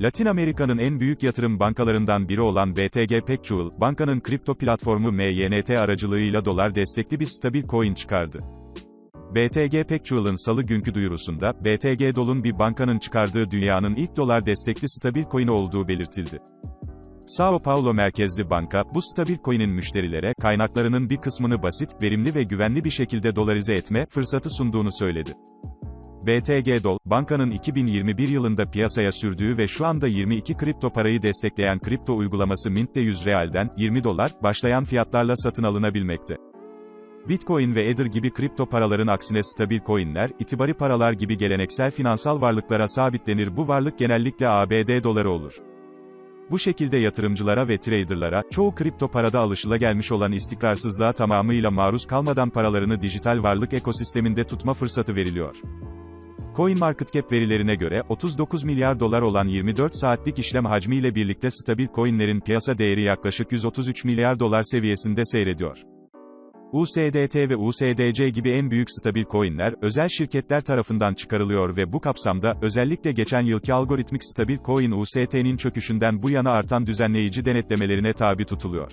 Latin Amerika'nın en büyük yatırım bankalarından biri olan BTG Pactual, bankanın kripto platformu MYNT aracılığıyla dolar destekli bir stabil coin çıkardı. BTG Pactual'ın salı günkü duyurusunda, BTG Dol'un bir bankanın çıkardığı dünyanın ilk dolar destekli stabil coin'i olduğu belirtildi. Sao Paulo merkezli banka, bu stabil coin'in müşterilere, kaynaklarının bir kısmını basit, verimli ve güvenli bir şekilde dolarize etme fırsatı sunduğunu söyledi. BTG Dol, bankanın 2021 yılında piyasaya sürdüğü ve şu anda 22 kripto parayı destekleyen kripto uygulaması Mint'te 100 realden, 20 dolar, başlayan fiyatlarla satın alınabilmekte. Bitcoin ve Ether gibi kripto paraların aksine stabil coinler, itibari paralar gibi geleneksel finansal varlıklara sabitlenir bu varlık genellikle ABD doları olur. Bu şekilde yatırımcılara ve traderlara, çoğu kripto parada alışılagelmiş olan istikrarsızlığa tamamıyla maruz kalmadan paralarını dijital varlık ekosisteminde tutma fırsatı veriliyor. CoinMarketCap verilerine göre, 39 milyar dolar olan 24 saatlik işlem hacmiyle birlikte stabil coinlerin piyasa değeri yaklaşık 133 milyar dolar seviyesinde seyrediyor. USDT ve USDC gibi en büyük stabil coinler, özel şirketler tarafından çıkarılıyor ve bu kapsamda, özellikle geçen yılki algoritmik stabil coin UST'nin çöküşünden bu yana artan düzenleyici denetlemelerine tabi tutuluyor.